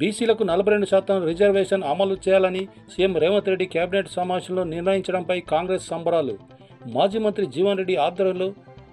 బీసీలకు నలభై రెండు శాతం రిజర్వేషన్ అమలు చేయాలని సీఎం రేవంత్ రెడ్డి కేబినెట్ సమావేశంలో నిర్ణయించడంపై కాంగ్రెస్ సంబరాలు. మాజీ మంత్రి జీవన్ రెడ్డి ఆధ్వర్యంలో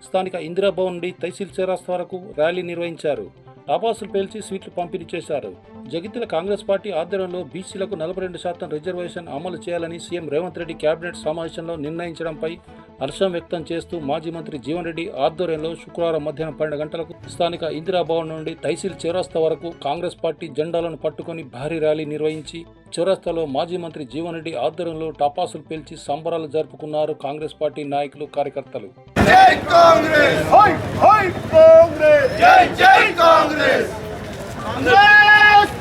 స్థానిక ఇందిరాభవన్ నుండి తహసీల్ చేరాస్త వరకు ర్యాలీ నిర్వహించారు. టపాసులు పేల్చి స్వీట్లు పంపిణీ చేశారు. జగిత్యాల కాంగ్రెస్ పార్టీ ఆధ్వర్యంలో బీసీలకు నలభై రెండు శాతం రిజర్వేషన్ అమలు చేయాలని సీఎం రేవంత్ రెడ్డి కేబినెట్ సమావేశంలో నిర్ణయించడంపై హర్షం వ్యక్తం చేస్తూ మాజీ మంత్రి జీవన్ రెడ్డి ఆధ్వర్యంలో శుక్రవారం మధ్యాహ్నం పన్నెండు గంటలకు స్థానిక ఇందిరాభవన్ నుండి తహసీల్ చౌరస్తా వరకు కాంగ్రెస్ పార్టీ జెండాలను పట్టుకొని భారీ ర్యాలీ నిర్వహించి చౌరస్తాలో మాజీ మంత్రి జీవన్ రెడ్డి ఆధ్వర్యంలో టపాసులు పేల్చి సంబరాలు జరుపుకున్నారు కాంగ్రెస్ పార్టీ నాయకులు కార్యకర్తలు. జై కాంగ్రెస్!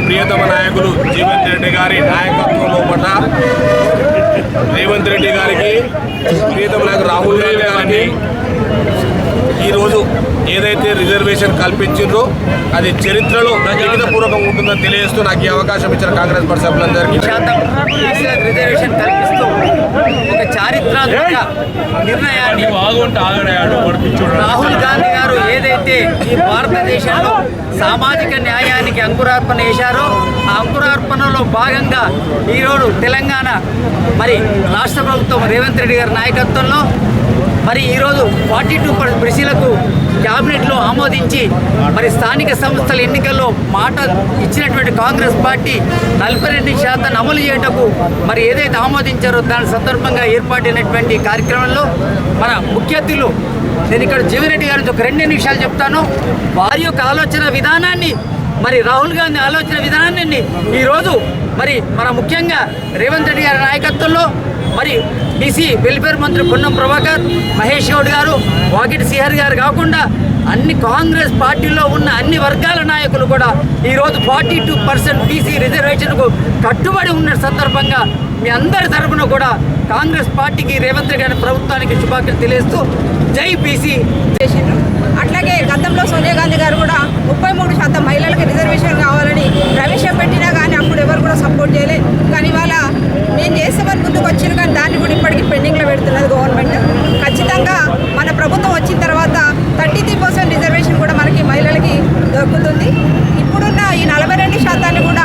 ప్రియతమ నాయకులు జీవన్ రెడ్డి గారి నాయకత్వంలో లోపల రేవంత్ రెడ్డి గారికి ప్రియతమ నాయకులు రాహుల్ గాంధీ గారికి ఈరోజు ఏదైతే రిజర్వేషన్ కల్పించిండ్రో అది చరిత్రలో లిఖితపూర్వకం ఉంటుందని తెలియజేస్తూ నాకు ఈ అవకాశం ఇచ్చిన కాంగ్రెస్ పార్టీ సభ్యులందరికీ రిజర్వేషన్ కల్పిస్తూ ఒక చారిత్రాత్మక నిర్ణయాన్ని రాహుల్ గాంధీ గారు ఏదైతే ఈ భారతదేశంలో సామాజిక న్యాయానికి అంకురార్పణ చేశారో ఆ అంకురార్పణలో భాగంగా ఈరోజు తెలంగాణ మరి రాష్ట్ర ప్రభుత్వం రేవంత్ రెడ్డి గారి నాయకత్వంలో మరి ఈరోజు ఫార్టీ టూ బీసీలకు క్యాబినెట్లో ఆమోదించి మరి స్థానిక సంస్థల ఎన్నికల్లో మాట ఇచ్చినటువంటి కాంగ్రెస్ పార్టీ నలభై రెండు శాతాన్ని అమలు చేయటకు మరి ఏదైతే ఆమోదించారో దాని సందర్భంగా ఏర్పాటైనటువంటి కార్యక్రమంలో మన ముఖ్య అతిథులు నేను ఇక్కడ జీవిరెడ్డి గారి ఒక రెండు నిమిషాలు చెప్తాను. వారి యొక్క ఆలోచన విధానాన్ని మరి రాహుల్ గాంధీ ఆలోచన విధానాన్ని ఈరోజు మరి మన ముఖ్యంగా రేవంత్ రెడ్డి గారి నాయకత్వంలో మరి బీసీ వెల్ఫేర్ మంత్రి పొన్నం ప్రభాకర్ మహేష్ గౌడ్ గారు వాకిటి సిహర్ గారు కాకుండా అన్ని కాంగ్రెస్ పార్టీలో ఉన్న అన్ని వర్గాల నాయకులు కూడా ఈరోజు ఫార్టీ టూ పర్సెంట్ బీసీ రిజర్వేషన్కు కట్టుబడి ఉన్న సందర్భంగా మీ అందరి తరఫున కూడా కాంగ్రెస్ పార్టీకి రేవంత్ రెడ్డి గారి ప్రభుత్వానికి శుభాకాంక్షలు తెలియజేస్తూ జై బీసీ చేసిండ్రు గతంలో సోనియా గాంధీ గారు కూడా ముప్పై మూడు శాతం మహిళలకు రిజర్వేషన్ కావాలని ప్రవేశపెట్టినా కానీ అప్పుడు ఎవరు కూడా సపోర్ట్ చేయలేదు కానీ ఇవాళ మేము చేస్తామని ముందుకు వచ్చిన కానీ దాన్ని కూడా ఇప్పటికీ పెండింగ్లో పెడుతున్నది గవర్నమెంట్. ఖచ్చితంగా మన ప్రభుత్వం వచ్చిన తర్వాత థర్టీ త్రీ పర్సెంట్ రిజర్వేషన్ కూడా మనకి మహిళలకి దొరుకుతుంది ఇప్పుడున్న ఈ నలభై రెండు శాతాన్ని కూడా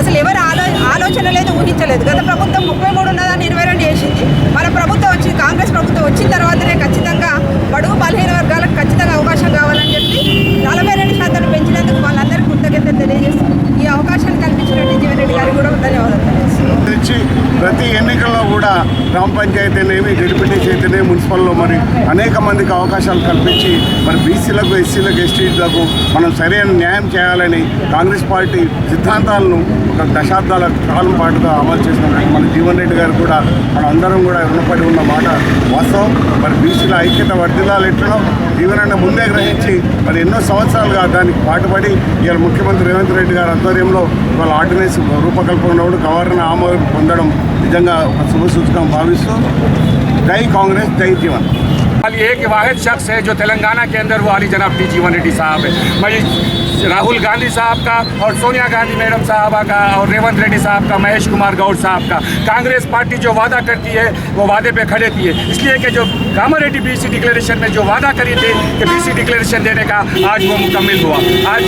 అసలు ఎవరు ఆలో ఆలోచన లేదు ఊహించలేదు గత ప్రభుత్వం ముప్పై మూడు ఉన్నదాన్ని ఇరవై రెండు చేసింది మన ప్రభుత్వం వచ్చి కాంగ్రెస్ ప్రభుత్వం వచ్చిన తర్వాతనే ఖచ్చితంగా బడుగు బలహీన వర్గాలకు ఖచ్చితంగా అవకాశం కావాలని చెప్పి నలభై రెండు శాతాన్ని పెంచినందుకు వాళ్ళందరికీ కృతజ్ఞతలు తెలియజేస్తూ ఈ అవకాశాన్ని కల్పించినట్టు జీవన్ రెడ్డి గారికి కూడా ధన్యవాదాలు తెలియజేస్తున్నాను తెచ్చి ప్రతి ఎన్నికల్లో కూడా గ్రామ పంచాయతీ అయితేనేమి జడ్పీటీసీ అయితేనే మున్సిపల్లో మరి అనేక మందికి అవకాశాలు కల్పించి మరి బీసీలకు ఎస్సీలకు ఎస్టీలకు మనం సరైన న్యాయం చేయాలని కాంగ్రెస్ పార్టీ సిద్ధాంతాలను ఒక దశాబ్దాల కాలం పాటుగా అమలు చేసిన మన జీవన్ రెడ్డి గారు కూడా మన అందరం కూడా రుణపడి ఉన్న మాట వాస్తవం. మరి బీసీల ఐక్యత వర్ధిల్లాలు ఎట్లనో జీవన్ ముందే గ్రహించి మరి ఎన్నో సంవత్సరాలుగా దానికి పాటుపడి ఇవాళ ముఖ్యమంత్రి రేవంత్ రెడ్డి గారి ఆధ్వర్యంలో ఇవాళ ఆర్డినెన్స్ ఉన్నప్పుడు గవర్నర్ ఆమోదం పొందడం నిజంగా ఒక శుభ సూచకం భావిస్తూ జై కాంగ్రెస్ జై జీవన్. वाली एक वाहिद शख्स है जो तेलंगाना के अंदर, वो अली जनाब टी जीवन रेड्डी साहब है। मैं राहुल गांधी साहब का और सोनिया गांधी मैडम साहबा का और रेवंत रेड्डी साहब का, महेश कुमार गौड़ साहब का। कांग्रेस पार्टी जो वादा करती है, वो वादे पे खड़े थी। इसलिए कि जो रामा रेड्डी बीसी डिक्लेरेशन में जो वादा करी थी कि बीसी डिक्लेरेशन देने का आज वो मुकम्मिल हुआ। आज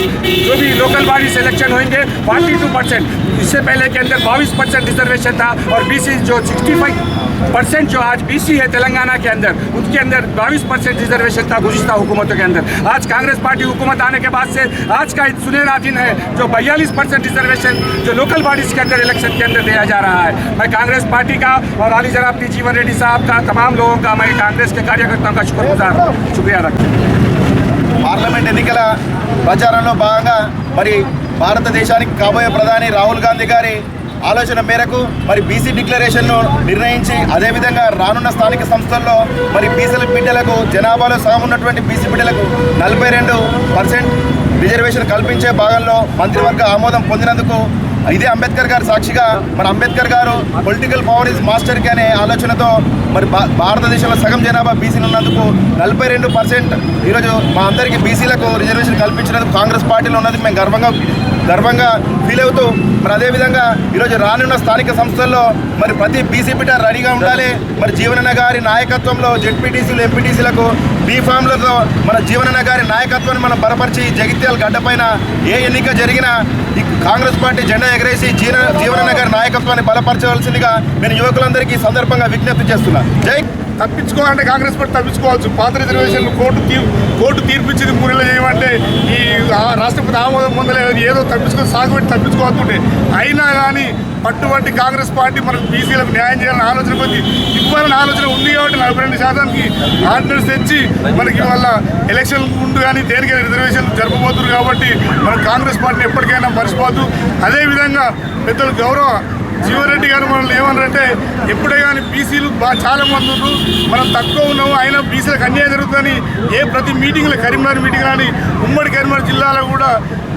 जो भी लोकल बॉडी से इलेक्शन होंगे फोर्टी टू परसेंट इससे पहले के अंदर बाईस परसेंट रिजर्वेशन था और बीसी जो सिक्सटी फाइव परसेंट जो आज बीसी है तेलंगाना के अंदर उनके अंदर बाईस परसेंट रिजर्वेशन था गुजशत हुकूमतों के अंदर आज कांग्रेस पार्टी हुकूमत आने के बाद से आज का सुनहरा दिन है जो बयालीस परसेंट रिजर्वेशन जो लोकल बॉडीज के अंदर इलेक्शन के अंदर दिया जा रहा है मैं कांग्रेस पार्टी का और अली जनाब टी जीवन रेड्डी साहब का तमाम लोगों का मैं कांग्रेस के कार्यकर्ताओं का शुक्रगुजार शुक्रिया रखता हूँ పార్లమెంట్ ఎన్నికల ప్రచారంలో భాగంగా మరి భారతదేశానికి కాబోయే ప్రధాని రాహుల్ గాంధీ గారి ఆలోచన మేరకు మరి బీసీ డిక్లరేషన్ను నిర్ణయించి అదేవిధంగా రానున్న స్థానిక సంస్థల్లో మరి బీసీల బిడ్డలకు జనాభాలో సగం ఉన్నటువంటి బీసీ బిడ్డలకు నలభై రెండు పర్సెంట్ రిజర్వేషన్ కల్పించే భాగంలో మంత్రివర్గ ఆమోదం పొందినందుకు ఇదే అంబేద్కర్ గారు సాక్షిగా మరి అంబేద్కర్ గారు పొలిటికల్ పవర్ ఇస్ మాస్టర్కి అనే ఆలోచనతో మరి భారతదేశంలో సగం జనాభా బీసీలు ఉన్నందుకు నలభై రెండు పర్సెంట్ ఈరోజు మా అందరికీ బీసీలకు రిజర్వేషన్ కల్పించినందుకు కాంగ్రెస్ పార్టీలో ఉన్నది మేము గర్వంగా గర్వంగా ఫీల్ అవుతూ మరి అదేవిధంగా ఈరోజు రానున్న స్థానిక సంస్థల్లో మరి ప్రతి బీసీ బిడ్డ రెడీగా ఉండాలి. మరి జీవనన్న గారి నాయకత్వంలో జెడ్పీటీసీలు ఎంపీటీసీలకు బీఫామ్లతో మన జీవనన్న గారి నాయకత్వాన్ని మనం బలపరిచి జగిత్యాల గడ్డపైన ఏ ఎన్నిక జరిగినా కాంగ్రెస్ పార్టీ జెండా ఎగరేసి జీన జీవనన్న గారి నాయకత్వాన్ని బలపరచవలసిందిగా నేను యువకులందరికీ సందర్భంగా విజ్ఞప్తి చేస్తున్నా. జై తప్పించుకోవాలంటే కాంగ్రెస్ పార్టీ తప్పించుకోవచ్చు పాత రిజర్వేషన్లు కోర్టు తీ కోర్టు తీర్పించింది మూడేళ్ళు చేయమంటే ఈ రాష్ట్రపతి ఆమోదం పొందలేదు ఏదో తప్పించుకొని సాగుబెట్టి తప్పించుకోవద్దుంటే అయినా కానీ పట్టుబట్టి కాంగ్రెస్ పార్టీ మనకు బీసీలకు న్యాయం చేయాలని ఆలోచన కొద్ది. ఇవ్వాలని ఆలోచన ఉంది కాబట్టి నలభై రెండు శాతానికి ఆర్డినెన్స్ తెచ్చి మనకి ఇవాళ ఎలక్షన్ ముందు కానీ దేనికైనా రిజర్వేషన్ జరపబోతున్నారు కాబట్టి మన కాంగ్రెస్ పార్టీని ఎప్పటికైనా మర్చిపోద్దు అదేవిధంగా పెద్దలు గౌరవ జీవరెడ్డి గారు మనల్ని ఏమన్నారంటే ఎప్పుడే కానీ బీసీలు బాగా చాలా మంది ఉన్నారు. మనం తక్కువ ఉన్నాము. అయినా బీసీలకు అన్యాయం జరుగుతుందని ఏ ప్రతి మీటింగ్లో కరీంనగర్ మీటింగ్ కానీ ఉమ్మడి కరీంనగర్ జిల్లాలో కూడా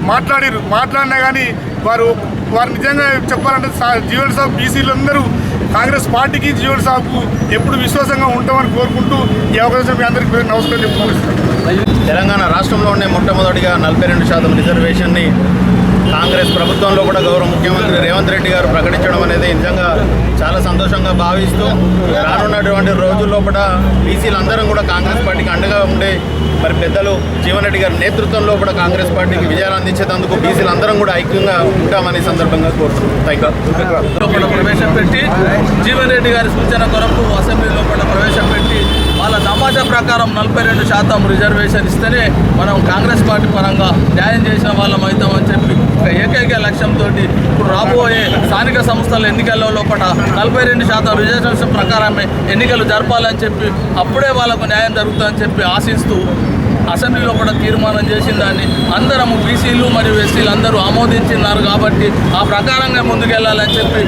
మాట్లాడారు. మాట్లాడినా కానీ వారు వారు నిజంగా చెప్పాలంటే సా- జీవన్ సాబ్ బీసీలు అందరూ కాంగ్రెస్ పార్టీకి జీవన్ సాబ్కు ఎప్పుడు విశ్వాసంగా ఉంటామని కోరుకుంటూ ఈ అవకాశం మీ అందరికీ నమస్కారం చెప్పుకోవచ్చు తెలంగాణ రాష్ట్రంలోనే మొట్టమొదటిగా నలభై రెండు శాతం రిజర్వేషన్ని కాంగ్రెస్ ప్రభుత్వంలో కూడా గౌరవ ముఖ్యమంత్రి రేవంత్ రెడ్డి గారు ప్రకటించడం అనేది నిజంగా చాలా సంతోషంగా భావిస్తూ రానున్నటువంటి రోజుల్లో కూడా బీసీలందరం కూడా కాంగ్రెస్ పార్టీకి అండగా ఉండే మరి పెద్దలు జీవన్ రెడ్డి గారి నేతృత్వంలో కూడా కాంగ్రెస్ పార్టీకి విజయాలు అందించేందుకు బీసీలందరం కూడా ఐక్యంగా ఉంటామని సందర్భంగా కోరుతున్నాం థ్యాంక్ ప్రవేశం ప్రవేశపెట్టి జీవన్ రెడ్డి గారి సూచన కొరకు అసెంబ్లీ లోపల ప్రవేశపెట్టి వాళ్ళ సమాజం ప్రకారం నలభై రెండు శాతం రిజర్వేషన్ ఇస్తేనే మనం కాంగ్రెస్ పార్టీ పరంగా న్యాయం చేసిన వాళ్ళం అవుతామని చెప్పి ఏకైక లక్ష్యంతో ఇప్పుడు రాబోయే స్థానిక సంస్థల ఎన్నికల్లో లోపల నలభై రెండు శాతం రిజర్వేషన్ ప్రకారమే ఎన్నికలు జరపాలని చెప్పి అప్పుడే వాళ్ళకు న్యాయం జరుగుతుందని చెప్పి ఆశిస్తూ అసెంబ్లీలో కూడా తీర్మానం చేసిన దాన్ని అందరము బీసీలు మరియు ఎస్సీలు అందరూ ఆమోదించినారు కాబట్టి ఆ ప్రకారంగా ముందుకెళ్ళాలని చెప్పి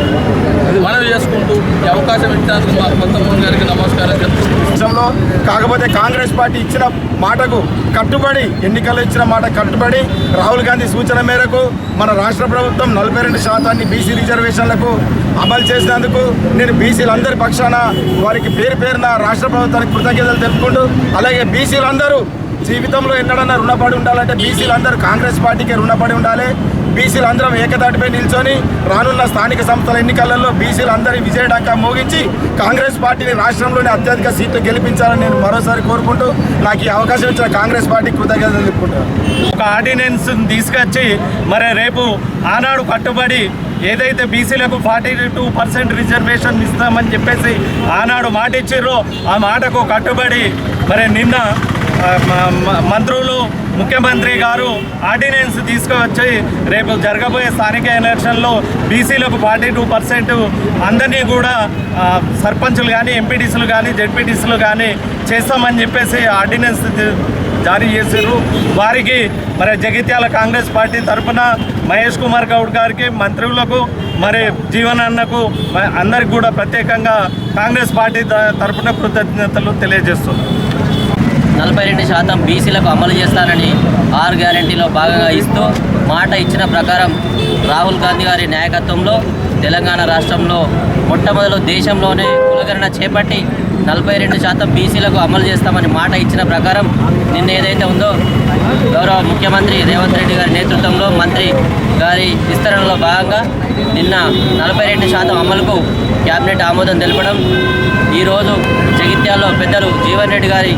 మనవి చేసుకుంటూ ఈ అవకాశం ఇచ్చినందుకు మా కొత్త గారికి నమస్కారం చెప్తున్నాను కాకపోతే కాంగ్రెస్ పార్టీ ఇచ్చిన మాటకు కట్టుబడి ఎన్నికల్లో ఇచ్చిన మాట కట్టుబడి రాహుల్ గాంధీ సూచన మేరకు మన రాష్ట్ర ప్రభుత్వం నలభై రెండు శాతాన్ని బీసీ రిజర్వేషన్లకు అమలు చేసినందుకు నేను బీసీలందరి పక్షాన వారికి పేరు పేరున రాష్ట్ర ప్రభుత్వానికి కృతజ్ఞతలు తెలుపుకుంటూ అలాగే బీసీలందరూ జీవితంలో ఎన్నడన్నా రుణపడి ఉండాలంటే బీసీలందరూ కాంగ్రెస్ పార్టీకే రుణపడి ఉండాలి. బీసీలు అందరం ఏకతాటిపై నిల్చొని రానున్న స్థానిక సంస్థల ఎన్నికలలో బీసీలు అందరి విజయడంకా మోగించి కాంగ్రెస్ పార్టీని రాష్ట్రంలోని అత్యధిక సీట్లు గెలిపించాలని నేను మరోసారి కోరుకుంటూ నాకు ఈ అవకాశం ఇచ్చిన కాంగ్రెస్ పార్టీ కృతజ్ఞతలు తెలుపుకుంటాను ఒక ఆర్డినెన్స్ తీసుకొచ్చి మరి రేపు ఆనాడు కట్టుబడి ఏదైతే బీసీలకు ఫార్టీ టూ పర్సెంట్ రిజర్వేషన్ ఇస్తామని చెప్పేసి ఆనాడు మాట ఇచ్చిర్రో ఆ మాటకు కట్టుబడి మరి నిన్న మంత్రులు ముఖ్యమంత్రి గారు ఆర్డినెన్స్ తీసుకువచ్చి రేపు జరగబోయే స్థానిక ఎలక్షన్లో బీసీలకు ఫార్టీ టూ పర్సెంట్ అందరినీ కూడా సర్పంచులు కానీ ఎంపీటీసీలు కానీ జెడ్పీటీసీలు కానీ చేస్తామని చెప్పేసి ఆర్డినెన్స్ జారీ చేశారు. వారికి మరి జగిత్యాల కాంగ్రెస్ పార్టీ తరఫున మహేష్ కుమార్ గౌడ్ గారికి మంత్రులకు మరి జీవన్ అన్నకు అందరికి కూడా ప్రత్యేకంగా కాంగ్రెస్ పార్టీ తరఫున కృతజ్ఞతలు తెలియజేస్తున్నాం. నలభై రెండు శాతం బీసీలకు అమలు చేస్తానని ఆరు గ్యారంటీలో భాగంగా ఇస్తూ మాట ఇచ్చిన ప్రకారం రాహుల్ గాంధీ గారి నాయకత్వంలో తెలంగాణ రాష్ట్రంలో మొట్టమొదలు దేశంలోనే కులగణన చేపట్టి నలభై రెండు శాతం బీసీలకు అమలు చేస్తామని మాట ఇచ్చిన ప్రకారం నిన్న ఏదైతే ఉందో గౌరవ ముఖ్యమంత్రి రేవంత్ రెడ్డి గారి నేతృత్వంలో మంత్రి గారి విస్తరణలో భాగంగా నిన్న నలభై రెండు శాతం అమలుకు క్యాబినెట్ ఆమోదం తెలపడం ఈరోజు జగిత్యాల్లో పెద్దలు జీవన్ రెడ్డి గారి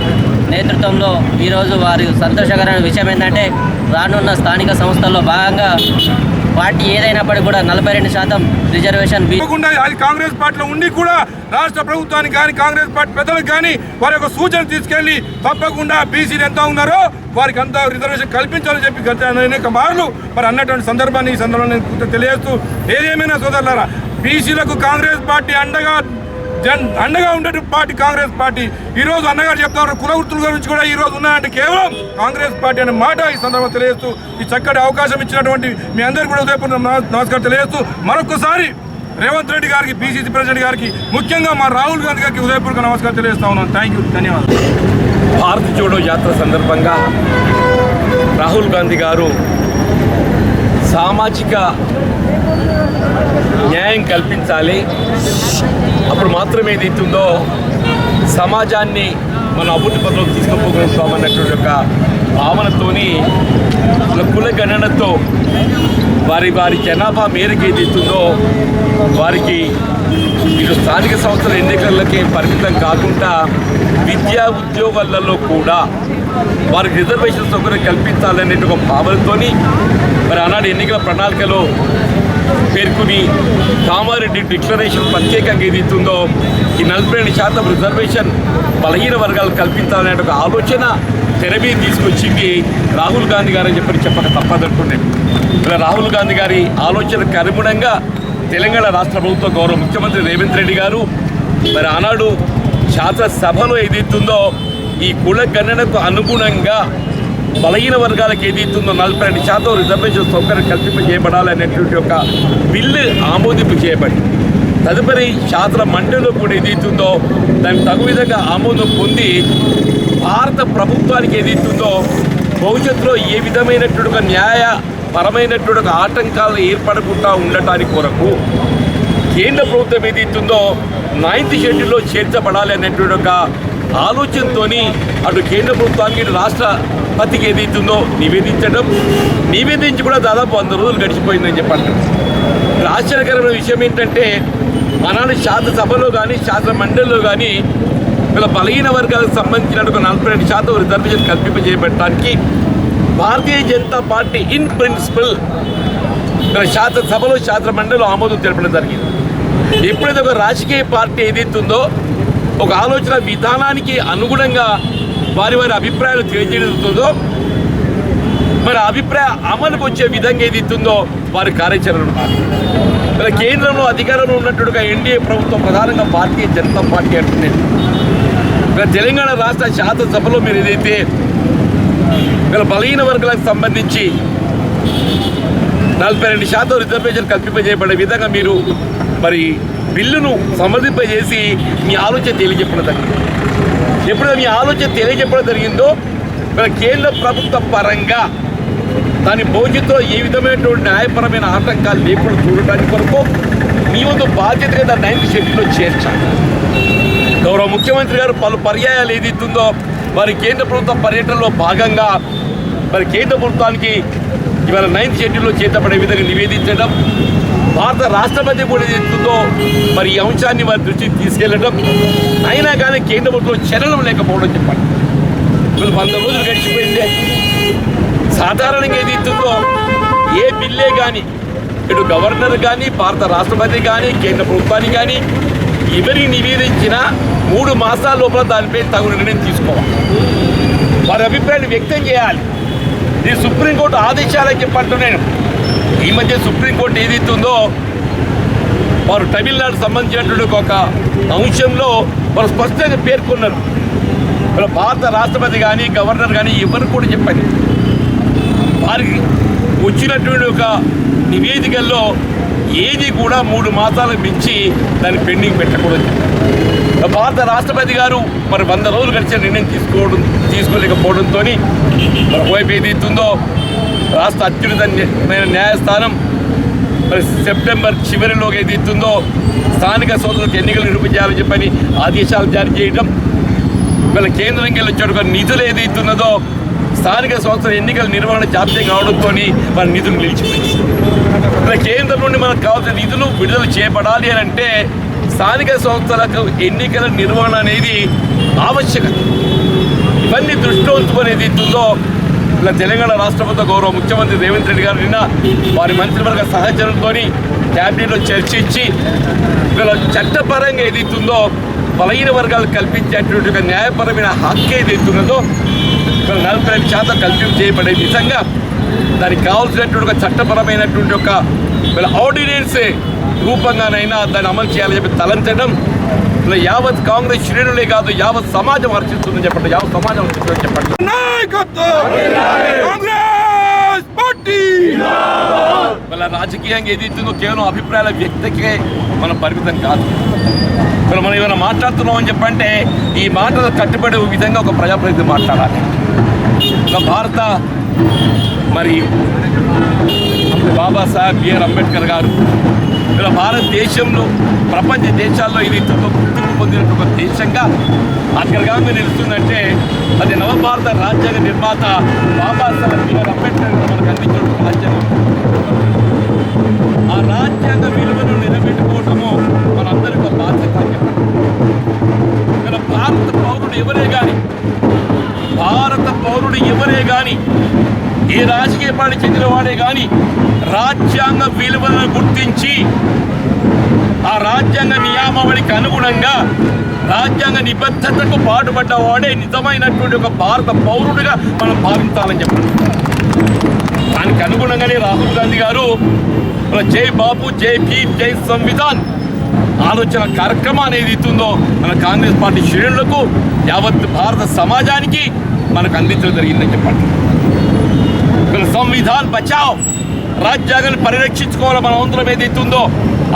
నేతృత్వంలో ఈరోజు వారి సంతోషకరమైన విషయం ఏంటంటే రానున్న స్థానిక సంస్థల్లో భాగంగా పార్టీ ఏదైనప్పటికీ కూడా నలభై రెండు శాతం రిజర్వేషన్ కాంగ్రెస్ పార్టీలో ఉండి కూడా రాష్ట్ర ప్రభుత్వానికి కానీ కాంగ్రెస్ పార్టీ పెద్దలకు కానీ వారి యొక్క సూచన తీసుకెళ్ళి తప్పకుండా బీసీలు ఎంత ఉన్నారో వారికి అంత రిజర్వేషన్ కల్పించాలని చెప్పి గత అనేక మార్లు మరి అన్నటువంటి సందర్భాన్ని ఈ సందర్భంలో నేను తెలియజేస్తూ ఏదేమైనా సోదరులారా బీసీలకు కాంగ్రెస్ పార్టీ అండగా జన్ అండగా ఉండే పార్టీ కాంగ్రెస్ పార్టీ. ఈరోజు అన్నగారు చెప్తారు కుల వృత్తుల గురించి కూడా ఈరోజు ఉన్నాయంటే కేవలం కాంగ్రెస్ పార్టీ అనే మాట ఈ సందర్భంగా తెలియజేస్తూ ఈ చక్కటి అవకాశం ఇచ్చినటువంటి మీ అందరికీ కూడా ఉదయపూర్వ నమస్కారం తెలియజేస్తూ మరొకసారి రేవంత్ రెడ్డి గారికి బీసీసీ ప్రెసిడెంట్ గారికి ముఖ్యంగా మా రాహుల్ గాంధీ గారికి ఉదయపూర్వక నమస్కారం తెలియజేస్తా ఉన్నాను థ్యాంక్ యూ ధన్యవాదాలు. భారత్ జోడో యాత్ర సందర్భంగా రాహుల్ గాంధీ గారు సామాజిక న్యాయం కల్పించాలి. అప్పుడు మాత్రమే ఏదైతుందో సమాజాన్ని మనం అభివృద్ధి పథంలో తీసుకుపోగలుగుతామన్నటువంటి ఒక భావనతోని కుల గణనతో వారి వారి జనాభా మేరకు ఏదైతుందో వారికి ఇటు స్థానిక సంస్థల ఎన్నికలకే పరిమితం కాకుండా విద్యా ఉద్యోగాలలో కూడా వారికి రిజర్వేషన్ సౌకర్యం కల్పించాలనే ఒక భావనతోని మరి ఆనాడు ఎన్నికల ప్రణాళికలో పేర్కొని కామారెడ్డి డిక్లరేషన్ ప్రత్యేకంగా ఏదైతుందో ఈ నలభై రెండు శాతం రిజర్వేషన్ బలహీన వర్గాలు కల్పించాలనే ఒక ఆలోచన తెర మీద తీసుకొచ్చింది రాహుల్ గాంధీ గారు అని చెప్పి చెప్పక తప్పదనుకున్నాను. ఇలా రాహుల్ గాంధీ గారి ఆలోచనకు అనుగుణంగా తెలంగాణ రాష్ట్ర ప్రభుత్వ గౌరవ ముఖ్యమంత్రి రేవంత్ రెడ్డి గారు మరి ఆనాడు శాసనసభలో ఏదైతుందో ఈ కుల గణనకు అనుగుణంగా బలహీన వర్గాలకు ఏదైతుందో నలభై రెండు శాతం రిజర్వేషన్ సౌకర్యం కల్పింపజేయబడాలి చేయబడాలనేటువంటి ఒక బిల్లు ఆమోదింపు చేయబడి తదుపరి శాసన మండలిలో కూడా ఏదైతుందో దానికి తగు విధంగా ఆమోదం పొంది భారత ప్రభుత్వానికి ఏదైతుందో భవిష్యత్తులో ఏ విధమైనటువంటి ఒక న్యాయపరమైనటువంటి ఒక ఆటంకాలు ఏర్పడకుండా ఉండటానికి కొరకు కేంద్ర ప్రభుత్వం ఏదైతుందో నైన్త్ షెడ్యూల్లో చేర్చబడాలి అనేటువంటి ఒక ఆలోచనతోని అటు కేంద్ర ప్రభుత్వానికి ఇటు రాష్ట్రపతికి ఏదైతుందో నివేదించడం నివేదించి కూడా దాదాపు వంద రోజులు గడిచిపోయిందని చెప్పండి. ఆశ్చర్యకరమైన విషయం ఏంటంటే మనాడు శాసనసభలో కానీ శాసన మండలిలో కానీ ఇలా బలహీన వర్గాలకు సంబంధించిన ఒక నలభై రెండు శాతం reservation కల్పింపజేయబడటానికి Bharatiya Janata party in principle ఇక్కడ శాసనసభలో శాసన మండలిలో ఆమోదం తెలపడం జరిగింది. ఎప్పుడైతే ఒక రాజకీయ పార్టీ ఏదైతుందో ఒక ఆలోచన విధానానికి అనుగుణంగా వారి వారి అభిప్రాయాలు తెలియజేస్తుందో మరి అభిప్రాయ అమలుకు వచ్చే విధంగా ఏది ఇస్తుందో వారి కార్యాచరణ మరి కేంద్రంలో అధికారంలో ఉన్నట్టుగా ఎన్డీఏ ప్రభుత్వం ప్రధానంగా భారతీయ జనతా పార్టీ అంటుంది. ఇక్కడ తెలంగాణ రాష్ట్ర శాసనసభలో మీరు ఏదైతే ఇక్కడ బలహీన వర్గాలకు సంబంధించి నలభై రెండు శాతం రిజర్వేషన్ కల్పింపజేయబడే విధంగా మీరు మరి బిల్లును సమర్థింపజేసి మీ ఆలోచన తెలియజెప్పడం తగ్గింది ఎప్పుడైతే మీ ఆలోచన తెలియజెప్పడం జరిగిందో మన కేంద్ర ప్రభుత్వ పరంగా దాని భవిష్యత్తులో ఏ విధమైనటువంటి న్యాయపరమైన ఆటంకాలు లేకుండా చూడడానికి కొరకు మీ వంతు బాధ్యతగా దాన్ని నైన్త్ షెడ్యూల్లో చేర్చాలి. గౌరవ ముఖ్యమంత్రి గారు పలు పర్యాయాలు ఏదైతుందో వారి కేంద్ర ప్రభుత్వ పర్యటనలో భాగంగా మరి కేంద్ర ప్రభుత్వానికి ఇవాళ నైన్త్ షెడ్యూల్లో చేతపడే విధంగా నివేదించడం భారత రాష్ట్రపతి కూడా ఏదైతుందో మరి ఈ అంశాన్ని వారి దృష్టికి తీసుకెళ్ళడం అయినా కానీ కేంద్ర ప్రభుత్వం చలనం లేకపోవడం చెప్పండి. వీళ్ళు వంద రోజులు గడిచిపోయిందే. సాధారణంగా ఏది ఇస్తుందో ఏ బిల్లే కానీ ఇటు గవర్నర్ కానీ భారత రాష్ట్రపతి కానీ కేంద్ర ప్రభుత్వానికి కానీ ఎవరికి నివేదించినా మూడు మాసాల లోపల దానిపై తగు నిర్ణయం తీసుకోవాలి. వారి అభిప్రాయాన్ని వ్యక్తం చేయాలి. ఇది సుప్రీంకోర్టు ఆదేశాలని చెప్పంటున్నాను నేను ఈ మధ్య సుప్రీంకోర్టు ఏదైతుందో వారు తమిళనాడు సంబంధించినటువంటి ఒక అంశంలో వారు స్పష్టంగా పేర్కొన్నారు. వాళ్ళ భారత రాష్ట్రపతి కానీ గవర్నర్ కానీ ఎవరు కూడా చెప్పండి వారికి వచ్చినటువంటి ఒక నివేదికల్లో ఏది కూడా మూడు మాసాలకు మించి దాన్ని పెండింగ్ పెట్టకూడదు భారత రాష్ట్రపతి గారు మరి వంద రోజులు గడిచిన నిర్ణయం తీసుకోవడం తీసుకోలేకపోవడంతో మరి వైపు ఏదైతుందో రాష్ట్ర అత్యున్నతమైన న్యాయస్థానం మరి సెప్టెంబర్ చివరిలో ఏదైతుందో స్థానిక సోదరులకు ఎన్నికలు నిర్వహించాలని చెప్పని ఆదేశాలు జారీ చేయడం వీళ్ళ కేంద్రం వెళ్ళి వచ్చాడు నిధులు ఏదైతున్నదో స్థానిక సంస్థల ఎన్నికల నిర్వహణ జాప్యం కావడంతో మన నిధులు నిలిచిపోయింది ఇలా కేంద్రం నుండి మనకు కావాల్సిన నిధులు విడుదల చేపడాలి అని అంటే స్థానిక సంస్థలకు ఎన్నికల నిర్వహణ అనేది ఆవశ్యకత. ఇవన్నీ దృష్టిలో ఉంచుకునేది ఇస్తుందో ఇలా తెలంగాణ రాష్ట్ర ప్రభుత్వ గౌరవ ముఖ్యమంత్రి రేవంత్ రెడ్డి గారు నిన్న వారి మంత్రివర్గ సహచరులతో క్యాబినెట్లో చర్చించి వీళ్ళ చట్టపరంగా ఏదైతుందో బలహీన వర్గాలు కల్పించేటువంటి ఒక న్యాయపరమైన హక్కు ఏదైతున్నదో వీళ్ళ నలభై రెండు శాతం కల్పింపు చేయబడే నిజంగా దానికి కావాల్సినటువంటి ఒక చట్టపరమైనటువంటి ఒక వీళ్ళ ఆర్డినెన్స్ రూపంగానైనా దాన్ని అమలు చేయాలని చెప్పి తలంచడం యావత్ కాంగ్రెస్ శ్రేణులే కాదు యావత్ సమాజం హర్షిస్తుందని చెప్పండి యావత్ సమాజం హర్షిస్తుందని చెప్పండి. కాంగ్రెస్ పార్టీ! వాళ్ళ రాజకీయంగా ఏదైతుందో కేవలం అభిప్రాయాల వ్యక్తికే మనం పరిమితం కాదు. ఇప్పుడు మనం ఏమైనా మాట్లాడుతున్నాం అని చెప్పంటే ఈ మాటలు కట్టుబడే విధంగా ఒక ప్రజాప్రతినిధి మాట్లాడాలి. ఒక భారత మరి బాబాసాహెబ్ బిఆర్ అంబేద్కర్ గారు ఇలా భారతదేశంలో ప్రపంచ దేశాల్లో ఇది గుర్తింపు పొందిన ఒక దేశంగా అగ్రగామి నిలుస్తుందంటే అది నవభారత రాజ్యాంగ నిర్మాత బాబాసాహెబ్ బిఆర్ అంబేద్కర్ మనకు అందించిన రాజ్యాంగం. ఆ రాజ్యాంగ విలువను నిలబెట్టుకోవటము మనందరి ఒక బాధ్యత ఇక్కడ భారత పౌరుడు ఎవరే కానీ భారత పౌరుడు ఎవరే కానీ ఏ రాజకీయ పార్టీ చెందిన వాడే కానీ రాజ్యాంగ విలువలను గుర్తించి ఆ రాజ్యాంగ నియామావళికి అనుగుణంగా రాజ్యాంగ నిబద్ధతకు పాటుపడ్డ వాడే నిజమైనటువంటి ఒక భారత పౌరుడిగా మనం భావించాలని చెప్పండి దానికి అనుగుణంగానే రాహుల్ గాంధీ గారు జై బాబు జై భీమ్ జై సంవిధాన్ ఆలోచన కార్యక్రమం అనేది ఇస్తుందో మన కాంగ్రెస్ పార్టీ శ్రేణులకు యావత్ భారత సమాజానికి మనకు అందించడం జరిగిందని చెప్పండి సంవిధాన్ బచావ్. రాజ్యాంగాన్ని పరిరక్షించుకోవాలి మన వంతులం ఏదైతే ఉందో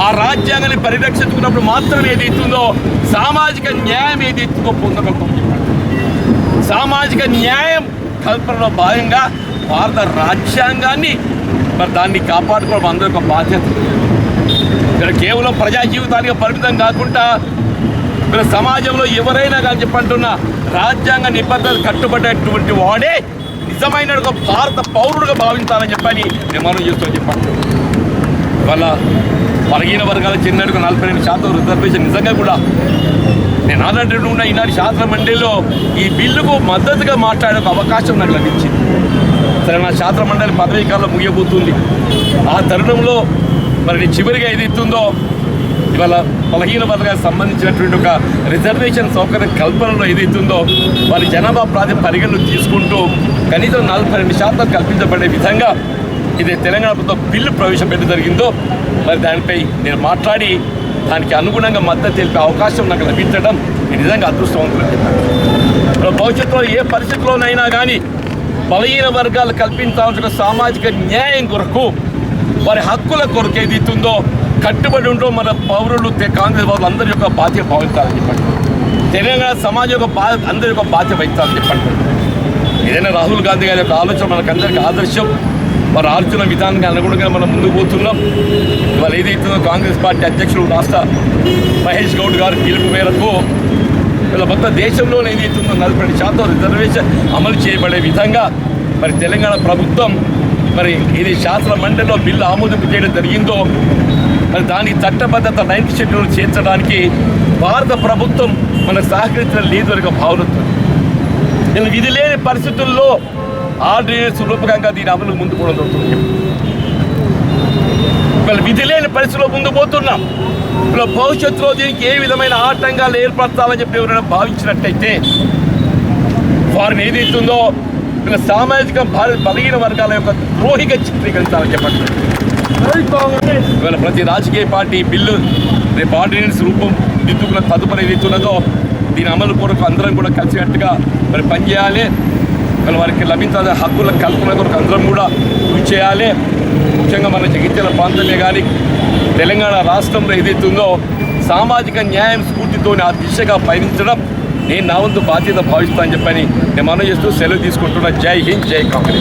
ఆ రాజ్యాంగాన్ని పరిరక్షించుకున్నప్పుడు మాత్రం ఏదైతే ఉందో సామాజిక న్యాయం ఏదైతే ఉందో పొందగలుగుతాం సామాజిక న్యాయం కల్పనలో భాగంగా భారత రాజ్యాంగాన్ని మరి దాన్ని కాపాడుకోవడం అందరి ఒక బాధ్యత. ఇక్కడ కేవలం ప్రజా జీవితానికి పరిమితం కాకుండా ఇక్కడ సమాజంలో ఎవరైనా కానీ చెప్పంటున్న రాజ్యాంగ నిబంధనలు కట్టుబడేటువంటి వాడే నిజమైన ఒక భారత పౌరుడుగా భావించాలని చెప్పని నేను మనం చేస్తూ చెప్పండి ఇవాళ బలహీన వర్గాల చెందినకు నలభై రెండు శాతం రిజర్వేషన్ నిజంగా కూడా నేను ఆల్రెడీ ఉన్న ఈనాటి శాసన మండలిలో ఈ బిల్లుకు మద్దతుగా మాట్లాడే ఒక అవకాశం నాకు లభించింది. సరే నా శాసన మండలి పదవీ కాలం ముగియబోతుంది. ఆ తరుణంలో మరి చివరిగా ఏది ఇస్తుందో ఇవాళ బలహీన వర్గాలకు సంబంధించినటువంటి ఒక రిజర్వేషన్ సౌకర్య కల్పనలో ఏదైతుందో ఇస్తుందో వారి జనాభా ప్రాతి పరిగణలు తీసుకుంటూ కనీసం నలభై రెండు శాతం కల్పించబడే విధంగా ఇది తెలంగాణ ప్రభుత్వం బిల్లు ప్రవేశపెట్టడం జరిగిందో మరి దానిపై నేను మాట్లాడి దానికి అనుగుణంగా మద్దతు తెలిపే అవకాశం నాకు లభించడం నిజంగా అదృష్టవంతులు చెప్పాను. భవిష్యత్తులో ఏ పరిస్థితిలోనైనా కానీ బలహీన వర్గాలు కల్పించాల్సిన సామాజిక న్యాయం కొరకు వారి హక్కుల కొరకు ఏది ఇస్తుందో కట్టుబడి ఉంటూ మన పౌరులు కాంగ్రెస్ పౌరులు అందరి యొక్క బాధ్యత భావించాలని చెప్పండి. తెలంగాణ సమాజం యొక్క బా అందరి యొక్క బాధ్యత వహించాలని చెప్పండి. ఏదైనా రాహుల్ గాంధీ గారి యొక్క ఆలోచన మనకందరికీ ఆదర్శం. మరి ఆలోచన విధానానికి అనుగుణంగా మనం ముందుకు పోతున్నాం. ఇవాళ ఏదైతుందో కాంగ్రెస్ పార్టీ అధ్యక్షుడు రాష్ట్ర మహేష్ గౌడ్ గారు పిలుపు మేరకు ఇలా మొత్తం దేశంలోనే ఏదైతుందో నలభై రెండు శాతం రిజర్వేషన్ అమలు చేయబడే విధంగా మరి తెలంగాణ ప్రభుత్వం మరి ఇది శాసన మండలిలో బిల్లు ఆమోదింపు చేయడం జరిగిందో మరి దానికి చట్టబద్ధత నైన్త్ షెడ్యూల్ చేర్చడానికి భారత ప్రభుత్వం మన సహకరించిన లేదు ఒక విధి లేని పరిస్థితుల్లో ఆర్డినెన్స్ రూపకంగా దీని అమలు ముందు కూడా జరుగుతుంది. ఇవాళ విధి లేని పరిస్థితిలో ముందు పోతున్నాం. ఇలా భవిష్యత్తులో దీనికి ఏ విధమైన ఆటంకాలు ఏర్పరచాలని చెప్పి ఎవరైనా భావించినట్టయితే వారిని ఏదైతుందో ఇలా సామాజిక బలహీన వర్గాల యొక్క ద్రోహిగా చిత్రీకరించాలని చెప్పండి ఇవాళ ప్రతి రాజకీయ పార్టీ బిల్లు రేపు ఆర్డినెన్స్ రూపం దిద్దుకున్న తదుపరి ఏదైతున్నదో దీని అమలు కొరకు అందరం కూడా కలిసినట్టుగా మరి పనిచేయాలి. మరి వారికి లభించాల్సిన హక్కుల కల్పన కొరకు అందరం కూడా కృషి చేయాలి. ముఖ్యంగా మన జగిత్యాల ప్రాంతమే కానీ తెలంగాణ రాష్ట్రంలో ఏదైతుందో సామాజిక న్యాయం స్ఫూర్తితో ఆ దిశగా పయనించడం నేను నా వంతు బాధ్యత భావిస్తానని చెప్పని నేను మనం చేస్తూ సెలవు తీసుకుంటున్నా. జై హింద్ జై కాంగ్రెస్.